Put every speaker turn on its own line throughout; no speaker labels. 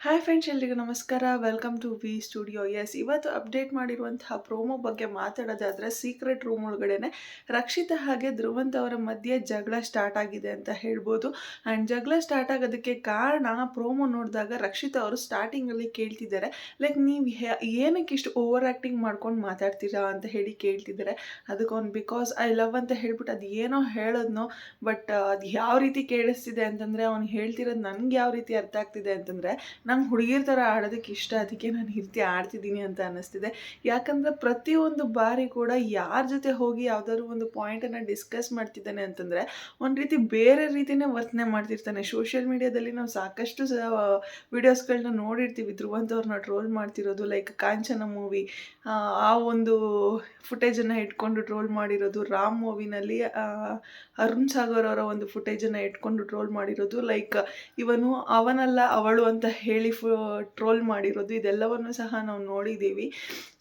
Hi friends ಎಲ್ರಿಗೂ ನಮಸ್ಕಾರ. Welcome to V studio yes ಇವತ್ತು ಅಪ್ಡೇಟ್ ಮಾಡಿರುವಂತಹ ಪ್ರೋಮೋ ಬಗ್ಗೆ ಮಾತಾಡೋದಾದರೆ ಸೀಕ್ರೆಟ್ ರೂಮ್ ಒಳಗಡೆನೆ ರಕ್ಷಿತಾ ಹಾಗೆ ಧ್ರುವಂತ ಅವರ ಮಧ್ಯೆ ಜಗಳ ಸ್ಟಾರ್ಟ್ ಆಗಿದೆ ಅಂತ ಹೇಳ್ಬೋದು. ಆ್ಯಂಡ್ ಜಗಳ ಸ್ಟಾರ್ಟ್ ಆಗೋದಕ್ಕೆ ಕಾರಣ ಪ್ರೋಮೋ ನೋಡಿದಾಗ ರಕ್ಷಿತಾ ಅವರು ಸ್ಟಾರ್ಟಿಂಗಲ್ಲಿ ಕೇಳ್ತಿದ್ದಾರೆ. ಲೈಕ್ ನೀವು ಏನಕ್ಕೆ ಇಷ್ಟು ಓವರ್ ಆ್ಯಕ್ಟಿಂಗ್ ಮಾಡ್ಕೊಂಡು ಮಾತಾಡ್ತೀರಾ ಅಂತ ಹೇಳಿ ಕೇಳ್ತಿದ್ದಾರೆ. ಅದಕ್ಕೆ ಅವ್ನು ಬಿಕಾಸ್ ಐ ಲವ್ ಅಂತ ಹೇಳ್ಬಿಟ್ಟು ಅದು ಏನೋ ಹೇಳೋದ್ನೋ ಬಟ್ ಅದು ಯಾವ ರೀತಿ ಕೇಳಿಸ್ತಿದೆ ಅಂತಂದರೆ ಅವ್ನು ಹೇಳ್ತಿರೋದು ನನಗೆ ಯಾವ ರೀತಿ ಅರ್ಥ ಆಗ್ತಿದೆ ಅಂತಂದರೆ ನಂಗೆ ಹುಡುಗಿರ ಥರ ಆಡೋದಕ್ಕೆ ಇಷ್ಟ, ಅದಕ್ಕೆ ನಾನು ಇರ್ತಿ ರೀತಿ ಆಡ್ತಿದ್ದೀನಿ ಅಂತ ಅನ್ನಿಸ್ತಿದೆ. ಯಾಕಂದರೆ ಪ್ರತಿಯೊಂದು ಬಾರಿ ಕೂಡ ಯಾರ ಜೊತೆ ಹೋಗಿ ಯಾವ್ದಾದ್ರು ಒಂದು ಪಾಯಿಂಟನ್ನು ಡಿಸ್ಕಸ್ ಮಾಡ್ತಿದ್ದಾನೆ ಅಂತಂದರೆ, ಒಂದು ರೀತಿ ಬೇರೆ ರೀತಿಯೇ ವರ್ತನೆ ಮಾಡ್ತಿರ್ತಾನೆ. ಸೋಷಿಯಲ್ ಮೀಡಿಯಾದಲ್ಲಿ ನಾವು ಸಾಕಷ್ಟು ವಿಡಿಯೋಸ್ಗಳನ್ನ ನೋಡಿರ್ತೀವಿ. ಧ್ರುವಂತವ್ರನ್ನ ಟ್ರೋಲ್ ಮಾಡ್ತಿರೋದು ಲೈಕ್ ಕಾಂಚನ ಮೂವಿ ಆ ಒಂದು ಫುಟೇಜನ್ನು ಇಟ್ಕೊಂಡು ಟ್ರೋಲ್ ಮಾಡಿರೋದು, ರಾಮ್ ಮೂವಿನಲ್ಲಿ ಅರುಣ್ ಸಾಗರ್ ಅವರ ಒಂದು ಫುಟೇಜನ್ನು ಇಟ್ಕೊಂಡು ಟ್ರೋಲ್ ಮಾಡಿರೋದು ಲೈಕ್ ಇವನು ಅವನಲ್ಲ ಅವಳು ಅಂತ ಹೇಳಿ ಫು, ಟ್ರೋಲ್ ಮಾಡಿರೋದು, ಇದೆಲ್ಲವನ್ನು ಸಹ ನಾವು ನೋಡಿದ್ದೀವಿ.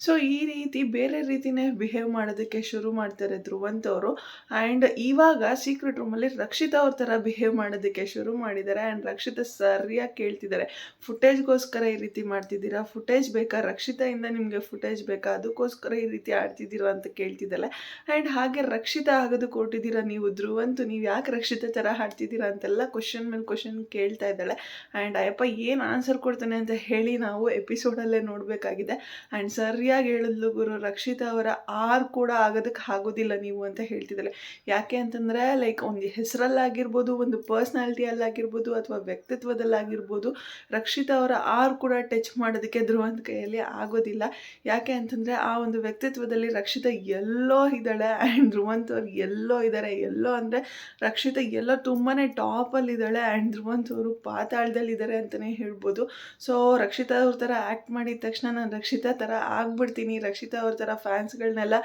ಸೊ ಈ ರೀತಿ ಬೇರೆ ರೀತಿನೇ ಬಿಹೇವ್ ಮಾಡೋದಕ್ಕೆ ಶುರು ಮಾಡ್ತಾರೆ ಧ್ರುವಂತ್ ಅವರು. ಆ್ಯಂಡ್ ಇವಾಗ ಸೀಕ್ರೆಟ್ ರೂಮಲ್ಲಿ ರಕ್ಷಿತಾ ಅವ್ರ ಥರ ಬಿಹೇವ್ ಮಾಡೋದಕ್ಕೆ ಶುರು ಮಾಡಿದ್ದಾರೆ. ಆ್ಯಂಡ್ ರಕ್ಷಿತಾ ಸರಿಯಾಗಿ ಕೇಳ್ತಿದ್ದಾರೆ, ಫುಟೇಜ್ಗೋಸ್ಕರ ಈ ರೀತಿ ಮಾಡ್ತಿದ್ದೀರಾ? ಫುಟೇಜ್ ಬೇಕಾ? ರಕ್ಷಿತಾಯಿಂದ ನಿಮಗೆ ಫುಟೇಜ್ ಬೇಕಾ? ಅದಕ್ಕೋಸ್ಕರ ಈ ರೀತಿ ಆಡ್ತಿದ್ದೀರಾ? ಅಂತ ಕೇಳ್ತಿದ್ದಲ್ಲ ಆ್ಯಂಡ್ ಹಾಗೆ ರಕ್ಷಿತಾ ಆಗೋದು ಕೊಟ್ಟಿದ್ದೀರಾ ನೀವು? ಧ್ರುವಂತು ನೀವು ಯಾಕೆ ರಕ್ಷಿತಾ ಥರ ಹಾಡ್ತಿದ್ದೀರಾ ಅಂತೆಲ್ಲ ಕ್ವಶನ್ ಮೇಲೆ ಕ್ವಶನ್ ಕೇಳ್ತಾ ಇದ್ದಾಳೆ. ಆ್ಯಂಡ್ ಅಯ್ಯಪ್ಪ, ಏನು ಆನ್ಸರ್ ಕೊಡ್ತಾನೆ ಅಂತ ಹೇಳಿ ನಾವು ಎಪಿಸೋಡಲ್ಲೇ ನೋಡಬೇಕಾಗಿದೆ. ಆ್ಯಂಡ್ ಸರಿಯಾಗಿ ಹೇಳಿದ್ಲು ಗುರು ರಕ್ಷಿತಾ ಅವರ ಆರ್ ಕೂಡ ಆಗೋದಕ್ಕೆ ಆಗೋದಿಲ್ಲ ನೀವು ಅಂತ ಹೇಳ್ತಿದ್ದಾರೆ ಯಾಕೆ ಅಂತಂದರೆ ಲೈಕ್ ಒಂದು ಹೆಸರಲ್ಲಾಗಿರ್ಬೋದು, ಒಂದು ಪರ್ಸ್ನಾಲಿಟಿಯಲ್ಲಾಗಿರ್ಬೋದು ಅಥವಾ ವ್ಯಕ್ತಿತ್ವದಲ್ಲಾಗಿರ್ಬೋದು, ರಕ್ಷಿತಾ ಅವರ ಆರ್ ಕೂಡ ಟಚ್ ಮಾಡೋದಕ್ಕೆ ಧ್ರುವಂತ ಕೈಯಲ್ಲಿ ಆಗೋದಿಲ್ಲ. ಯಾಕೆ ಅಂತಂದರೆ, ಆ ಒಂದು ವ್ಯಕ್ತಿತ್ವದಲ್ಲಿ ರಕ್ಷಿತ ಎಲ್ಲೋ ಇದ್ದಾಳೆ ಆ್ಯಂಡ್ ಧ್ರುವಂತ್ ಅವ್ರು ಎಲ್ಲೋ ಇದ್ದಾರೆ. ಎಲ್ಲೋ ಅಂದರೆ, ರಕ್ಷಿತಾ ಎಲ್ಲೋ ತುಂಬಾ ಟಾಪಲ್ಲಿದ್ದಾಳೆ ಆ್ಯಂಡ್ ಧ್ರುವಂತ್ ಅವರು ಪಾತಾಳದಲ್ಲಿದ್ದಾರೆ ಅಂತಲೇ ಹೇಳ್ಬೋದು. ಸೊ ರಕ್ಷಿತಾ ಅವ್ರ ಥರ ಆ್ಯಕ್ಟ್ ಮಾಡಿದ ತಕ್ಷಣ ನಾನು ರಕ್ಷಿತಾ ಥರ ಆಗ್ಬಿಡ್ತೀನಿ. ರಕ್ಷಿತಾ ಅವ್ರ ಥರ ಫ್ಯಾನ್ಸ್ಗಳನ್ನೆಲ್ಲ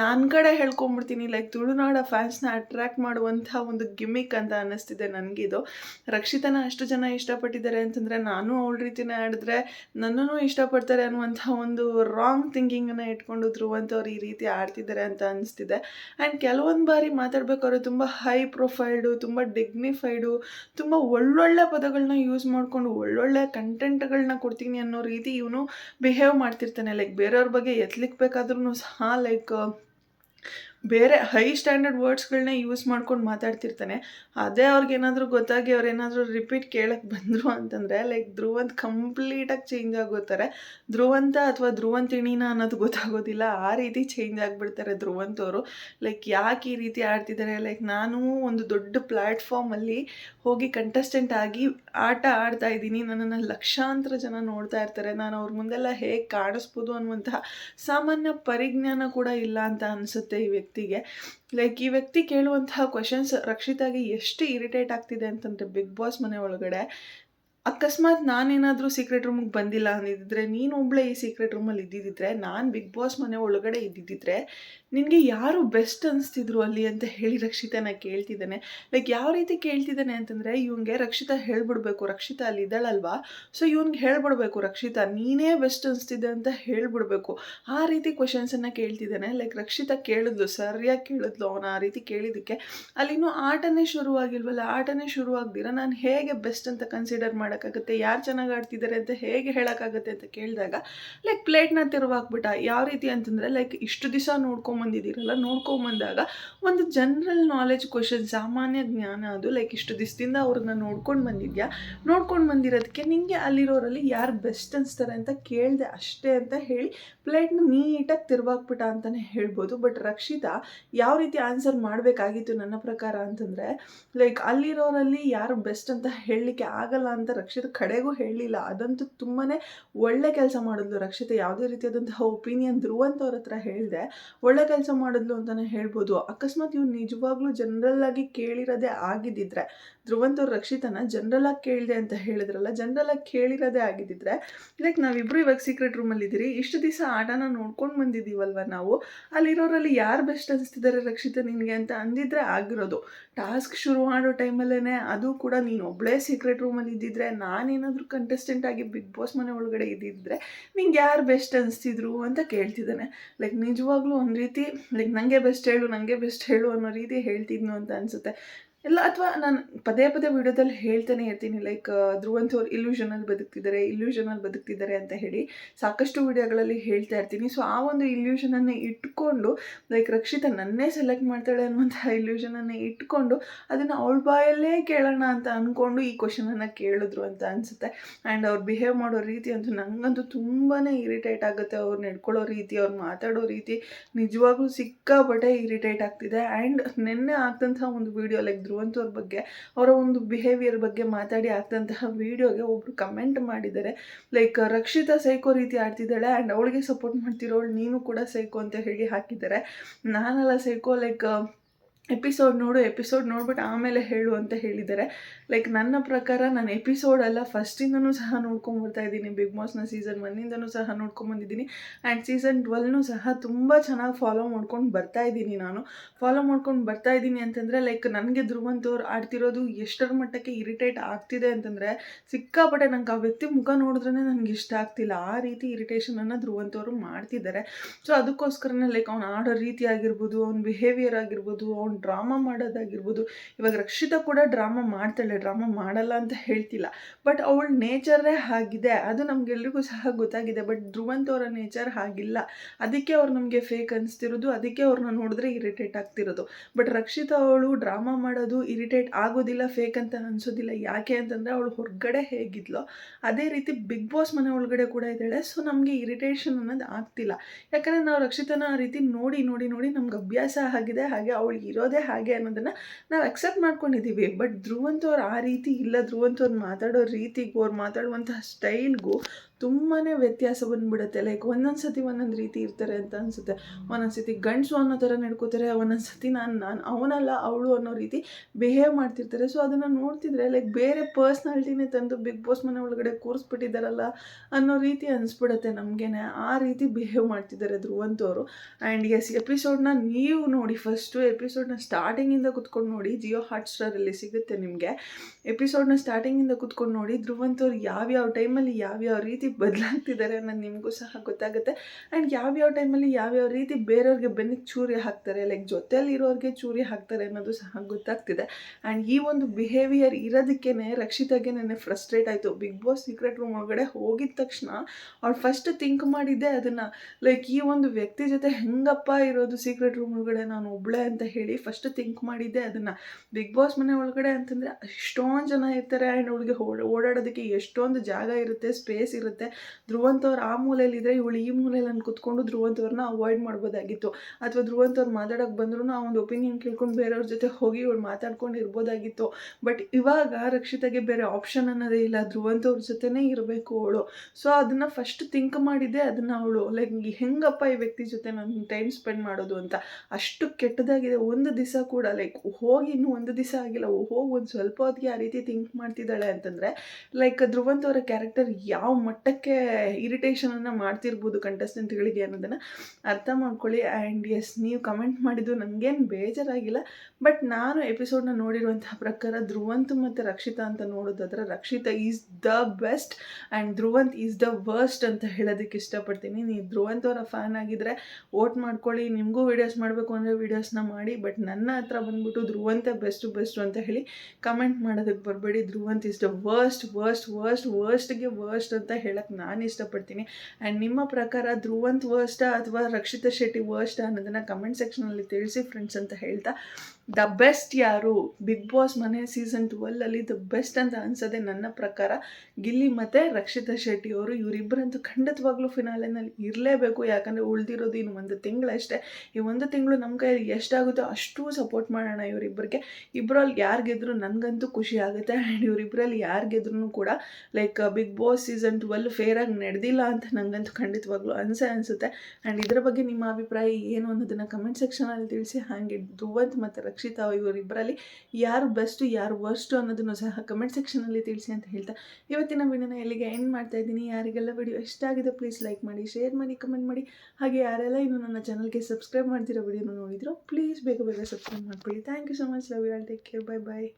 ನನ್ನ ಕಡೆ ಹೇಳ್ಕೊಂಬಿಡ್ತೀನಿ. ಲೈಕ್ ತುಳುನಾಡ ಫ್ಯಾನ್ಸ್ನ ಅಟ್ರ್ಯಾಕ್ಟ್ ಮಾಡುವಂಥ ಒಂದು ಗಿಮಿಕ್ ಅಂತ ಅನ್ನಿಸ್ತಿದೆ ನನಗಿದು. ರಕ್ಷಿತನ ಅಷ್ಟು ಜನ ಇಷ್ಟಪಟ್ಟಿದ್ದಾರೆ ಅಂತಂದರೆ ನಾನು ಅವಳ ರೀತಿನೇ ಆಡಿದ್ರೆ ನನ್ನೂ ಇಷ್ಟಪಡ್ತಾರೆ ಅನ್ನುವಂಥ ಒಂದು ರಾಂಗ್ ಥಿಂಕಿಂಗನ್ನು ಇಟ್ಕೊಂಡು ಧ್ರುವಂಥವ್ರು ಈ ರೀತಿ ಆಡ್ತಿದ್ದಾರೆ ಅಂತ ಅನಿಸ್ತಿದೆ ಆ್ಯಂಡ್ ಕೆಲವೊಂದು ಬಾರಿ ಮಾತಾಡ್ಬೇಕಾದ್ರೆ ತುಂಬ ಹೈ ಪ್ರೊಫೈಲ್ಡು ತುಂಬ ಡಿಗ್ನಿಫೈಡು ತುಂಬ ಒಳ್ಳೊಳ್ಳೆ ಪದಗಳನ್ನ ಯೂಸ್ ಮಾಡಿಕೊಂಡು ಒಳ್ಳೊಳ್ಳೆ ಕಂಟೆಂಟ್ಗಳನ್ನ ಕೊಡ್ತೀನಿ ಅನ್ನೋ ರೀತಿ ಇವನು ಬಿಹೇವ್ ಮಾಡ್ತಿರ್ತಾನೆ. ಲೈಕ್ ಬೇರೆಯವ್ರ ಬಗ್ಗೆ ಎತ್ಲಿಕ್ಕೆ ಬೇಕಾದ್ರೂ ಸಹ ಲೈಕ್ ಬೇರೆ ಹೈ ಸ್ಟ್ಯಾಂಡರ್ಡ್ ವರ್ಡ್ಸ್ಗಳನ್ನ ಯೂಸ್ ಮಾಡ್ಕೊಂಡು ಮಾತಾಡ್ತಿರ್ತಾನೆ. ಅದೇ ಅವ್ರಿಗೇನಾದರೂ ಗೊತ್ತಾಗಿ ಅವ್ರೇನಾದರೂ ರಿಪೀಟ್ ಕೇಳಕ್ಕೆ ಬಂದರು ಅಂತಂದರೆ, ಲೈಕ್ ಧ್ರುವಂತ್ ಕಂಪ್ಲೀಟಾಗಿ ಚೇಂಜ್ ಆಗೋತಾರೆ. ಧ್ರುವಂತ ಅಥವಾ ಧ್ರುವಂತಿಣಿನ ಅನ್ನೋದು ಗೊತ್ತಾಗೋದಿಲ್ಲ. ಆ ರೀತಿ ಚೇಂಜ್ ಆಗಿಬಿಡ್ತಾರೆ ಧ್ರುವಂತ್ ಅವರು. ಲೈಕ್ ಯಾಕೆ ಈ ರೀತಿ ಆಡ್ತಿದ್ದಾರೆ ಲೈಕ್ ನಾನು ಒಂದು ದೊಡ್ಡ ಪ್ಲ್ಯಾಟ್ಫಾರ್ಮಲ್ಲಿ ಹೋಗಿ ಕಂಟೆಸ್ಟೆಂಟ್ ಆಗಿ ಆಟ ಆಡ್ತಾ ಇದ್ದೀನಿ. ನನ್ನನ್ನು ಲಕ್ಷಾಂತರ ಜನ ನೋಡ್ತಾ ಇರ್ತಾರೆ. ನಾನು ಅವ್ರ ಮುಂದೆಲ್ಲ ಹೇಗೆ ಕಾಣಿಸ್ಬೋದು ಅನ್ನುವಂತಹ ಸಾಮಾನ್ಯ ಪರಿಜ್ಞಾನ ಕೂಡ ಇಲ್ಲ ಅಂತ ಅನಿಸುತ್ತೆ ಈ ವ್ಯಕ್ತಿಗೆ. ಲೈಕ್ ಈ ವ್ಯಕ್ತಿ ಕೇಳುವಂತಹ ಕ್ವಶನ್ಸ್ ರಕ್ಷಿತಾಗಿ ಎಷ್ಟು ಇರಿಟೇಟ್ ಆಗ್ತಿದೆ ಅಂತಂದರೆ ಬಿಗ್ ಬಾಸ್ ಮನೆ ಒಳಗಡೆ ಅಕಸ್ಮಾತ್ ನಾನೇನಾದರೂ ಸೀಕ್ರೆಟ್ ರೂಮಿಗೆ ಬಂದಿಲ್ಲ ಅಂದಿದ್ದರೆ ನೀನು ಒಬ್ಬಳೇ ಈ ಸೀಕ್ರೆಟ್ ರೂಮಲ್ಲಿ ಇದ್ದಿದ್ದರೆ ನಾನು ಬಿಗ್ ಬಾಸ್ ಮನೆ ಒಳಗಡೆ ಇದ್ದಿದ್ದರೆ ನಿನಗೆ ಯಾರು ಬೆಸ್ಟ್ ಅನಿಸ್ತಿದ್ರು ಅಲ್ಲಿ ಅಂತ ಹೇಳಿ ರಕ್ಷಿತಾನ ಕೇಳ್ತಿದ್ದಾನೆ. ಲೈಕ್ ಯಾವ ರೀತಿ ಕೇಳ್ತಿದ್ದಾನೆ ಅಂತಂದರೆ, ಇವನಿಗೆ ರಕ್ಷಿತಾ ಹೇಳ್ಬಿಡ್ಬೇಕು. ರಕ್ಷಿತಾ ಅಲ್ಲಿ ಇದ್ದಾಳಲ್ವಾ? ಸೊ ಇವನಿಗೆ ಹೇಳ್ಬಿಡ್ಬೇಕು ರಕ್ಷಿತಾ, ನೀನೇ ಬೆಸ್ಟ್ ಅನಿಸ್ತಿದೆ ಅಂತ ಹೇಳ್ಬಿಡ್ಬೇಕು. ಆ ರೀತಿ ಕ್ವಶನ್ಸನ್ನು ಕೇಳ್ತಿದ್ದಾನೆ. ಲೈಕ್ ರಕ್ಷಿತಾ ಕೇಳಿದ್ಲು, ಸರಿಯಾಗಿ ಕೇಳಿದ್ಲು ಅವನು ಆ ರೀತಿ ಕೇಳಿದ್ದಕ್ಕೆ. ಅಲ್ಲಿನೂ ಆಟನೇ ಶುರುವಾಗಿಲ್ವಲ್ಲ? ಆಟನೇ ಶುರುವಾಗ್ದಿರ? ನಾನು ಹೇಗೆ ಬೆಸ್ಟ್ ಅಂತ ಕನ್ಸಿಡರ್ ಮಾಡೋಕ್ಕಾಗುತ್ತೆ ಯಾರು ಚೆನ್ನಾಗಿ ಆಡ್ತಿದ್ದಾರೆ ಅಂತ ಹೇಗೆ ಹೇಳೋಕ್ಕಾಗುತ್ತೆ ಅಂತ ಕೇಳಿದಾಗ ಲೈಕ್ ಪ್ಲೇಟ್ನ ತಿರುವಾಕ್ಬಿಟ್ಟ ಯಾವ ರೀತಿ ಅಂತಂದರೆ ಲೈಕ್ ಇಷ್ಟು ದಿವಸ ನೋಡ್ಕೊಂಬಂದಿದ್ದೀರಲ್ಲ ನೋಡ್ಕೊಂಬಂದಾಗ ಒಂದು ಜನರಲ್ ನಾಲೆಜ್ ಕ್ವಶನ್ ಸಾಮಾನ್ಯ ಜ್ಞಾನ ಅದು ಲೈಕ್ ಇಷ್ಟು ದಿವಸದಿಂದ ಅವ್ರನ್ನ ನೋಡ್ಕೊಂಡು ಬಂದಿದ್ಯಾ? ನೋಡ್ಕೊಂಡು ಬಂದಿರೋದಕ್ಕೆ ನಿಮಗೆ ಅಲ್ಲಿರೋರಲ್ಲಿ ಯಾರು ಬೆಸ್ಟ್ ಅನಿಸ್ತಾರೆ ಅಂತ ಕೇಳಿದೆ ಅಷ್ಟೇ ಅಂತ ಹೇಳಿ ಪ್ಲೇಟ್ನ ನೀಟಾಗಿ ತಿರುವಾಕ್ಬಿಟ್ಟ ಅಂತಲೇ ಹೇಳ್ಬೋದು. ಬಟ್ ರಕ್ಷಿತಾ ಯಾವ ರೀತಿ ಆನ್ಸರ್ ಮಾಡಬೇಕಾಗಿತ್ತು ನನ್ನ ಪ್ರಕಾರ ಅಂತಂದರೆ ಲೈಕ್ ಅಲ್ಲಿರೋರಲ್ಲಿ ಯಾರು ಬೆಸ್ಟ್ ಅಂತ ಹೇಳಲಿಕ್ಕೆ ಆಗಲ್ಲ ಅಂತ ರಕ್ಷಿತ ಕಡೆಗೂ ಹೇಳಲಿಲ್ಲ. ಅದಂತೂ ತುಂಬಾ ಒಳ್ಳೆ ಕೆಲಸ ಮಾಡಿದ್ಲು ರಕ್ಷಿತ. ಯಾವುದೇ ರೀತಿಯಾದಂತಹ ಒಪಿನಿಯನ್ ಧ್ರುವಂತವ್ರ ಹತ್ರ ಹೇಳಿದೆ, ಒಳ್ಳೆ ಕೆಲಸ ಮಾಡಿದ್ಲು ಅಂತಲೇ ಹೇಳ್ಬೋದು. ಅಕಸ್ಮಾತ್ ಇವ್ರು ನಿಜವಾಗ್ಲೂ ಜನರಲ್ ಆಗಿ ಕೇಳಿರೋದೇ ಆಗಿದ್ದಿದ್ರೆ ಧ್ರುವಂತವ್ರ ರಕ್ಷಿತನ ಜನರಲ್ ಆಗಿ ಕೇಳಿದೆ ಅಂತ ಹೇಳಿದ್ರಲ್ಲ, ಜನರಲ್ ಆಗಿ ಕೇಳಿರೋದೇ ಆಗಿದ್ದಿದ್ರೆ ಲೈಕ್ ನಾವಿಬ್ರು ಇವಾಗ ಸೀಕ್ರೆಟ್ ರೂಮಲ್ಲಿ ಇದ್ದೀರಿ ಇಷ್ಟು ದಿವಸ ಆಟನ ನೋಡ್ಕೊಂಡು ಬಂದಿದ್ದೀವಲ್ವ ನಾವು? ಅಲ್ಲಿರೋರಲ್ಲಿ ಯಾರು ಬೆಸ್ಟ್ ಅನಿಸ್ತಿದ್ದಾರೆ ರಕ್ಷಿತ ನಿನಗೆ ಅಂತ ಅಂದಿದ್ರೆ ಆಗಿರೋದು. ಟಾಸ್ಕ್ ಶುರು ಮಾಡೋ ಟೈಮಲ್ಲೇ ಅದು ಕೂಡ ನೀನು ಒಬ್ಬಳೇ ಸೀಕ್ರೆಟ್ ರೂಮಲ್ಲಿ ಇದ್ದಿದ್ರೆ, ನಾನೇನಾದರೂ ಕಂಟೆಸ್ಟೆಂಟ್ ಆಗಿ ಬಿಗ್ ಬಾಸ್ ಮನೆ ಒಳಗಡೆ ಇದ್ದಿದ್ರೆ ನಿಂಗೆ ಯಾರು ಬೆಸ್ಟ್ ಅನಿಸ್ತಿದ್ರು ಅಂತ ಕೇಳ್ತಿದ್ದಾನೆ. ಲೈಕ್ ನಿಜವಾಗ್ಲೂ ಒಂದು ರೀತಿ ಲೈಕ್ ನನಗೆ ಬೆಸ್ಟ್ ಹೇಳು ನನಗೆ ಬೆಸ್ಟ್ ಹೇಳು ಅನ್ನೋ ರೀತಿ ಹೇಳ್ತಿದ್ನು ಅಂತ ಅನಿಸುತ್ತೆ. ಎಲ್ಲ ಅಥವಾ ನಾನು ಪದೇ ಪದೇ ವಿಡಿಯೋದಲ್ಲಿ ಹೇಳ್ತಾನೆ ಇರ್ತೀನಿ ಲೈಕ್ ಧ್ರುವಂತ್ ಅವ್ರು ಇಲ್ಯೂಷನಲ್ಲಿ ಬದುಕ್ತಿದ್ದಾರೆ ಇಲ್ಯೂಷನಲ್ಲಿ ಬದುಕ್ತಿದ್ದಾರೆ ಅಂತ ಹೇಳಿ ಸಾಕಷ್ಟು ವಿಡಿಯೋಗಳಲ್ಲಿ ಹೇಳ್ತಾ ಇರ್ತೀನಿ. ಸೊ ಆ ಒಂದು ಇಲ್ಯೂಷನನ್ನೇ ಇಟ್ಕೊಂಡು ಲೈಕ್ ರಕ್ಷಿತಾ ನನ್ನೇ ಸೆಲೆಕ್ಟ್ ಮಾಡ್ತಾಳೆ ಅನ್ನುವಂಥ ಇಲ್ಯೂಷನನ್ನೇ ಇಟ್ಕೊಂಡು ಅದನ್ನು ಅವಳ ಬಾಯಲ್ಲೇ ಕೇಳೋಣ ಅಂತ ಅಂದ್ಕೊಂಡು ಈ ಕ್ವಶನನ್ನು ಕೇಳಿದ್ರು ಅಂತ ಅನಿಸುತ್ತೆ. ಆ್ಯಂಡ್ ಅವ್ರು ಬಿಹೇವ್ ಮಾಡೋ ರೀತಿ ಅಂತೂ ನನಗಂತೂ ತುಂಬಾ ಇರಿಟೇಟ್ ಆಗುತ್ತೆ. ಅವ್ರು ನಡ್ಕೊಳ್ಳೋ ರೀತಿ, ಅವ್ರು ಮಾತಾಡೋ ರೀತಿ ನಿಜವಾಗ್ಲೂ ಸಿಕ್ಕಾಪಟ್ಟೆ ಇರಿಟೇಟ್ ಆಗ್ತಿದೆ. ಆ್ಯಂಡ್ ನಿನ್ನೆ ಆಗ್ತಂಥ ಒಂದು ವಿಡಿಯೋ ಲೈಕ್ ಧ್ರುವಂತ್ ಅವ್ರ ಬಗ್ಗೆ, ಅವರ ಒಂದು ಬಿಹೇವಿಯರ್ ಬಗ್ಗೆ ಮಾತಾಡಿ ಆಗ್ತಂತಹ ವಿಡಿಯೋಗೆ ಒಬ್ರು ಕಮೆಂಟ್ ಮಾಡಿದ್ದಾರೆ. ಲೈಕ್ ರಕ್ಷಿತಾ ಸೈಕೋ ರೀತಿ ಆಡ್ತಿದ್ದಾಳೆ ಆ್ಯಂಡ್ ಅವಳಿಗೆ ಸಪೋರ್ಟ್ ಮಾಡ್ತಿರೋಳು, ನೀನು ಕೂಡ ಸೈಕೋ ಅಂತ ಹೇಳಿ ಹಾಕಿದ್ದಾರೆ. ನಾನೆಲ್ಲ ಸೈಕೋ ಲೈಕ್ ಎಪಿಸೋಡ್ ನೋಡು ಎಪಿಸೋಡ್ ನೋಡ್ಬಿಟ್ಟು ಆಮೇಲೆ ಹೇಳು ಅಂತ ಹೇಳಿದ್ದಾರೆ. ಲೈಕ್ ನನ್ನ ಪ್ರಕಾರ ನಾನು ಎಪಿಸೋಡ್ ಎಲ್ಲ ಫಸ್ಟಿಂದನೂ ಸಹ ನೋಡ್ಕೊಂಬರ್ತಾ ಇದ್ದೀನಿ. ಬಿಗ್ ಬಾಸ್ನ ಸೀಸನ್ ಒನ್ನಿಂದನೂ ಸಹ ನೋಡ್ಕೊಂಬಂದಿದ್ದೀನಿ ಆ್ಯಂಡ್ ಸೀಸನ್ ಟ್ವೆಲ್ನೂ ಸಹ ತುಂಬ ಚೆನ್ನಾಗಿ ಫಾಲೋ ಮಾಡ್ಕೊಂಡು ಬರ್ತಾ ಇದ್ದೀನಿ ನಾನು. ಫಾಲೋ ಮಾಡ್ಕೊಂಡು ಬರ್ತಾ ಇದ್ದೀನಿ ಅಂತಂದರೆ ಲೈಕ್ ನನಗೆ ಧ್ರುವಂತವ್ರು ಆಡ್ತಿರೋದು ಎಷ್ಟರ ಮಟ್ಟಕ್ಕೆ ಇರಿಟೇಟ್ ಆಗ್ತಿದೆ ಅಂತಂದರೆ, ಸಿಕ್ಕಾಪಟ್ಟೆ ನಂಗೆ ಆ ವ್ಯಕ್ತಿ ಮುಖ ನೋಡಿದ್ರೇ ನನಗೆ ಇಷ್ಟ ಆಗ್ತಿಲ್ಲ. ಆ ರೀತಿ ಇರಿಟೇಷನನ್ನು ಧ್ರುವಂತವರು ಮಾಡ್ತಿದ್ದಾರೆ. ಸೊ ಅದಕ್ಕೋಸ್ಕರನೇ ಲೈಕ್ ಅವ್ನು ಆಡೋ ರೀತಿ ಆಗಿರ್ಬೋದು, ಅವ್ನ ಬಿಹೇವಿಯರ್ ಆಗಿರ್ಬೋದು, ಅವ್ನು ಡ್ರಾಮಾ ಮಾಡೋದಾಗಿರ್ಬೋದು, ಇವಾಗ ರಕ್ಷಿತಾ ಕೂಡ ಡ್ರಾಮಾ ಮಾಡ್ತಾಳೆ, ಡ್ರಾಮಾ ಮಾಡಲ್ಲ ಅಂತ ಹೇಳ್ತಿಲ್ಲ. ಬಟ್ ಅವಳ ನೇಚರೇ ಆಗಿದೆ ಅದು ನಮಗೆಲ್ರಿಗೂ ಸಹ ಗೊತ್ತಾಗಿದೆ, ಬಟ್ ಧ್ರುವಂತ್ ಅವರ ನೇಚರ್ ಹಾಗಿಲ್ಲ. ಅದಕ್ಕೆ ಅವ್ರು ನಮಗೆ ಫೇಕ್ ಅನಿಸ್ತಿರೋದು, ಅದಕ್ಕೆ ಅವ್ರನ್ನ ನೋಡಿದ್ರೆ ಇರಿಟೇಟ್ ಆಗ್ತಿರೋದು. ಬಟ್ ರಕ್ಷಿತಾ ಅವಳು ಡ್ರಾಮಾ ಮಾಡೋದು ಇರಿಟೇಟ್ ಆಗೋದಿಲ್ಲ ಫೇಕ್ ಅಂತ ಅನಿಸೋದಿಲ್ಲ. ಯಾಕೆ ಅಂತಂದರೆ ಅವಳು ಹೊರಗಡೆ ಹೇಗಿದ್ಲೋ, ಅದೇ ರೀತಿ ಬಿಗ್ ಬಾಸ್ ಮನೆ ಒಳಗಡೆ ಕೂಡ ಇದ್ದಾಳೆ ಸೊ ನಮಗೆ ಇರಿಟೇಷನ್ ಅನ್ನೋದು ಆಗ್ತಿಲ್ಲ. ಯಾಕಂದರೆ ನಾವು ರಕ್ಷಿತನ ಆ ರೀತಿ ನೋಡಿ ನೋಡಿ ನೋಡಿ ನಮ್ಗೆ ಅಭ್ಯಾಸ ಆಗಿದೆ, ಹಾಗೆ ಅವಳಿಗೆ ಇರೋದೇ ಹಾಗೆ ಅನ್ನೋದನ್ನು ನಾವು ಅಕ್ಸೆಪ್ಟ್ ಮಾಡ್ಕೊಂಡಿದ್ದೀವಿ ಬಟ್ ಧ್ರುವಂತವ್ರು ಆ ರೀತಿ ಇಲ್ಲ. ಧ್ರುವಂತವ್ರು ಮಾತಾಡೋ ರೀತಿಗೂ ಅವ್ರು ಮಾತಾಡುವಂತಹ ಸ್ಟೈಲ್ಗೂ ತುಂಬಾ ವ್ಯತ್ಯಾಸ ಬಂದ್ಬಿಡುತ್ತೆ. ಲೈಕ್ ಒಂದೊಂದು ಸತಿ ಒಂದೊಂದು ರೀತಿ ಇರ್ತಾರೆ ಅಂತ ಅನಿಸುತ್ತೆ. ಒಂದೊಂದು ಸತಿ ಗಂಡಸು ಅನ್ನೋ ಥರ ನಡ್ಕೋತಾರೆ ಒಂದೊಂದು ಸತಿ ನಾನು ನಾನು ಅವನಲ್ಲ, ಅವಳು ಅನ್ನೋ ರೀತಿ ಬಿಹೇವ್ ಮಾಡ್ತಿರ್ತಾರೆ. ಸೊ ಅದನ್ನು ನೋಡ್ತಿದ್ರೆ ಲೈಕ್ ಬೇರೆ ಪರ್ಸ್ನಾಲಿಟಿನೇ ತಂದು ಬಿಗ್ ಬಾಸ್ ಮನೆ ಒಳಗಡೆ ಕೂರಿಸ್ಬಿಟ್ಟಿದ್ದಾರಲ್ಲ ಅನ್ನೋ ರೀತಿ ಅನಿಸ್ಬಿಡುತ್ತೆ ನಮಗೇನೆ. ಆ ರೀತಿ ಬಿಹೇವ್ ಮಾಡ್ತಿದ್ದಾರೆ ಧ್ರುವಂತವರು. ಆ್ಯಂಡ್ ಎಸ್ ಎಪಿಸೋಡ್ನ ನೀವು ನೋಡಿ ಫಸ್ಟು ಎಪಿಸೋಡ್ನ ಸ್ಟಾರ್ಟಿಂಗಿಂದ ಕುತ್ಕೊಂಡು ನೋಡಿ ಜಿಯೋ ಹಾಟ್ ಸ್ಟಾರಲ್ಲಿ ಸಿಗುತ್ತೆ ನಿಮಗೆ. ಎಪಿಸೋಡ್ನ ಸ್ಟಾರ್ಟಿಂಗಿಂದ ಕುತ್ಕೊಂಡು ನೋಡಿ, ಧ್ರುವಂತವ್ರು ಯಾವ್ಯಾವ ಟೈಮಲ್ಲಿ ಯಾವ್ಯಾವ ರೀತಿ ಬದಲಾಗ್ತಿದ್ದಾರೆ ಅನ್ನೋದು ನಿಮಗೂ ಸಹ ಗೊತ್ತಾಗುತ್ತೆ. ಆ್ಯಂಡ್ ಯಾವ್ಯಾವ ಟೈಮಲ್ಲಿ ಯಾವ್ಯಾವ ರೀತಿ ಬೇರೆಯವ್ರಿಗೆ ಬೆನ್ನಿಗೆ ಚೂರಿ ಹಾಕ್ತಾರೆ ಲೈಕ್ ಜೊತೆಯಲ್ಲಿ ಇರೋರಿಗೆ ಚೂರಿ ಹಾಕ್ತಾರೆ ಅನ್ನೋದು ಸಹ ಗೊತ್ತಾಗ್ತಿದೆ. ಆ್ಯಂಡ್ ಈ ಒಂದು ಬಿಹೇವಿಯರ್ ಇರೋದಕ್ಕೇ ರಕ್ಷಿತಾಗೆ ನನಗೆ ಫ್ರಸ್ಟ್ರೇಟ್ ಆಯಿತು. ಬಿಗ್ ಬಾಸ್ ಸೀಕ್ರೆಟ್ ರೂಮ್ ಒಳಗಡೆ ಹೋಗಿದ ತಕ್ಷಣ ಅವ್ಳು ಫಸ್ಟ್ ಥಿಂಕ್ ಮಾಡಿದ್ದೆ ಅದನ್ನು. ಲೈಕ್ ಈ ಒಂದು ವ್ಯಕ್ತಿ ಜೊತೆ ಹೆಂಗಪ್ಪ ಇರೋದು ಸೀಕ್ರೆಟ್ ರೂಮ್ ಒಳಗಡೆ ನಾನು ಒಬ್ಳೆ ಅಂತ ಹೇಳಿ ಫಸ್ಟ್ ಥಿಂಕ್ ಮಾಡಿದ್ದೆ ಅದನ್ನು. ಬಿಗ್ ಬಾಸ್ ಮನೆ ಒಳಗಡೆ ಅಂತಂದರೆ ಅಷ್ಟೊಂದು ಜನ ಇರ್ತಾರೆ ಆ್ಯಂಡ್ ಅವಳಿಗೆ ಓಡಾಡೋದಕ್ಕೆ ಎಷ್ಟೊಂದು ಜಾಗ ಇರುತ್ತೆ ಸ್ಪೇಸ್ ಇರುತ್ತೆ. ಧ್ರುವಂತವ್ರು ಆ ಮೂಲೆಯಲ್ಲಿದ್ದರೆ ಇವಳು ಈ ಮೂಲೆಯಲ್ಲಿ ನಾನು ಕುತ್ಕೊಂಡು ಧ್ರುವಂತವ್ರನ್ನ ಅವಾಯ್ಡ್ ಮಾಡ್ಬೋದಾಗಿತ್ತು. ಅಥವಾ ಧ್ರುವಂತವ್ರು ಮಾತಾಡೋಕೆ ಬಂದರೂ ಆ ಒಂದು ಒಪಿನಿಯನ್ ಕೇಳ್ಕೊಂಡು ಬೇರೆಯವ್ರ ಜೊತೆ ಹೋಗಿ ಇವಳು ಮಾತಾಡ್ಕೊಂಡು ಇರ್ಬೋದಾಗಿತ್ತು. ಬಟ್ ಇವಾಗ ರಕ್ಷಿತಾಗೆ ಬೇರೆ ಆಪ್ಷನ್ ಅನ್ನೋದೇ ಇಲ್ಲ. ಧ್ರುವಂತವ್ರ ಜೊತೆನೇ ಇರಬೇಕು ಅವಳು. ಸೊ ಅದನ್ನು ಫಸ್ಟ್ ಥಿಂಕ್ ಮಾಡಿದ್ದೆ ಅದನ್ನು ಅವಳು. ಲೈಕ್ ಹೆಂಗಪ್ಪ ಈ ವ್ಯಕ್ತಿ ಜೊತೆ ನಾನು ಟೈಮ್ ಸ್ಪೆಂಡ್ ಮಾಡೋದು ಅಂತ? ಅಷ್ಟು ಕೆಟ್ಟದಾಗಿದೆ. ಒಂದು ದಿವಸ ಕೂಡ ಲೈಕ್ ಹೋಗಿ ಇನ್ನೂ ಒಂದು ದಿವಸ ಆಗಿಲ್ಲ. ಹೋಗಿ ಒಂದು ಸ್ವಲ್ಪ ಹೊತ್ತಿಗೆ ಆ ರೀತಿ ಥಿಂಕ್ ಮಾಡ್ತಿದ್ದಾಳೆ ಅಂತಂದರೆ ಲೈಕ್ ಧ್ರುವಂತವರ ಕ್ಯಾರೆಕ್ಟರ್ ಯಾವ ಮಟ್ಟಕ್ಕೆ ಇರಿಟೇಷನನ್ನು ಮಾಡ್ತಿರ್ಬೋದು ಕಂಟೆಸ್ಟೆಂಟ್ಗಳಿಗೆ ಅನ್ನೋದನ್ನು ಅರ್ಥ ಮಾಡ್ಕೊಳ್ಳಿ. ಆ್ಯಂಡ್ ಎಸ್ ನೀವು ಕಮೆಂಟ್ ಮಾಡಿದ್ದು ನನಗೇನು ಬೇಜಾರಾಗಿಲ್ಲ. ಬಟ್ ನಾನು ಎಪಿಸೋಡ್ನ ನೋಡಿರುವಂತಹ ಪ್ರಕಾರ ಧ್ರುವಂತ್ ಮತ್ತು ರಕ್ಷಿತಾ ಅಂತ ನೋಡೋದಾದ್ರೆ Rakshita is the best and Dhruvanth is the worst ಅಂತ ಹೇಳೋದಕ್ಕೆ ಇಷ್ಟಪಡ್ತೀನಿ. ನೀವು ಧ್ರುವಂತ್ ಅವರ ಫ್ಯಾನ್ ಆಗಿದ್ದರೆ ವೋಟ್ ಮಾಡ್ಕೊಳ್ಳಿ. ನಿಮಗೂ ವೀಡಿಯೋಸ್ ಮಾಡಬೇಕು ಅಂದರೆ ವೀಡಿಯೋಸ್ನ ಮಾಡಿ. ಬಟ್ ನನ್ನ ಹತ್ರ ಬಂದ್ಬಿಟ್ಟು ಧ್ರುವಂತ ಬೆಸ್ಟು ಬೆಸ್ಟು ಅಂತ ಹೇಳಿ ಕಮೆಂಟ್ ಮಾಡೋದಕ್ಕೆ ಬರಬೇಡಿ. Dhruvanth is the worst worst worst ವರ್ಸ್ಟ್ಗೆ worst ಅಂತ ಹೇಳಕ್ಕೆ ನಾನು ಇಷ್ಟಪಡ್ತೀನಿ. ಆ್ಯಂಡ್ ನಿಮ್ಮ ಪ್ರಕಾರ ಧ್ರುವಂತ್ ವರ್ಸ್ಟ ಅಥವಾ ರಕ್ಷಿತಾ ಶೆಟ್ಟಿ ವರ್ಸ್ಟ ಅನ್ನೋದನ್ನು ಕಮೆಂಟ್ ಸೆಕ್ಷನಲ್ಲಿ ತಿಳಿಸಿ ಫ್ರೆಂಡ್ಸ್ ಅಂತ ಹೇಳ್ತಾ ದ ಬೆಸ್ಟ್ ಯಾರು? ಬಿಗ್ ಬಾಸ್ ಮನೆ ಸೀಸನ್ ಟ್ವೆಲ್ಲಲ್ಲಿ ದ ಬೆಸ್ಟ್ ಅಂತ ಅನ್ಸೋದೆ ನನ್ನ ಪ್ರಕಾರ. ಗಿಲ್ಲಿ ಮತ್ತು ರಕ್ಷಿತಾ ಶೆಟ್ಟಿ ಅವರು ಇವರಿಬ್ಬರಂತೂ ಖಂಡಿತವಾಗ್ಲೂ ಫಿನಾಲೆನಲ್ಲಿ ಇರಲೇಬೇಕು. ಯಾಕಂದರೆ ಉಳಿದಿರೋದು ಇನ್ನು ಒಂದು ತಿಂಗಳಷ್ಟೇ ಈ ಒಂದು ತಿಂಗಳು ನಮ್ಮ ಕೈಯಲ್ಲಿ ಎಷ್ಟಾಗುತ್ತೋ ಅಷ್ಟು ಸಪೋರ್ಟ್ ಮಾಡೋಣ ಇವರಿಬ್ಬರಿಗೆ ಇಬ್ಬರಲ್ಲಿ ಯಾರು ಗೆದ್ರು ನನಗಂತೂ ಖುಷಿ ಆಗುತ್ತೆ. ಆ್ಯಂಡ್ ಇವರಿಬ್ಬರಲ್ಲಿ ಯಾರು ಗೆದ್ರೂ ಕೂಡ like Bigg Boss season twelve ಫೇರಾಗಿ ನಡೆದಿಲ್ಲ ಅಂತ ನನಗಂತೂ ಖಂಡಿತವಾಗ್ಲೂ ಅನಿಸೇ ಅನಿಸುತ್ತೆ. ಆ್ಯಂಡ್ ಇದರ ಬಗ್ಗೆ ನಿಮ್ಮ ಅಭಿಪ್ರಾಯ ಏನು ಅನ್ನೋದನ್ನು ಕಮೆಂಟ್ ಸೆಕ್ಷನಲ್ಲಿ ತಿಳಿಸಿ. ಹಾಗೆ ಧ್ರುವಂತ್ ಮತ್ತು ರಕ್ಷಿತಾ ಇವರಿಬ್ಬರಲ್ಲಿ ಯಾರು ಬೆಸ್ಟು, ಯಾರು ವರ್ಸ್ಟು ಅನ್ನೋದನ್ನು ಸಹ ಕಮೆಂಟ್ ಸೆಕ್ಷನಲ್ಲಿ ತಿಳಿಸಿ ಅಂತ ಹೇಳ್ತಾ ಇವತ್ತಿನ ವಿಡಿಯೋನ ಎಲ್ಲಿಗೆ ಎಂಡ್ ಮಾಡ್ತಾ ಇದ್ದೀನಿ. ಯಾರಿಗೆಲ್ಲ ವಿಡಿಯೋ ಇಷ್ಟ ಆಗಿದೆ ಪ್ಲೀಸ್ ಲೈಕ್ ಮಾಡಿ ಶೇರ್ ಮಾಡಿ ಕಮೆಂಟ್ ಮಾಡಿ. ಹಾಗೆ ಯಾರೆಲ್ಲ ಇನ್ನು ನನ್ನ ಚಾನಲ್ಗೆ ಸಬ್ಸ್ಕ್ರೈಬ್ ಮಾಡ್ತಿರೋ ವಿಡಿಯೋನ ನೋಡಿದ್ರು ಪ್ಲೀಸ್ ಬೇಗ ಬೇಗ ಸಬ್ಸ್ಕ್ರೈಬ್ ಮಾಡ್ಕೊಳ್ಳಿ. Thank you so much love you all take care bye bye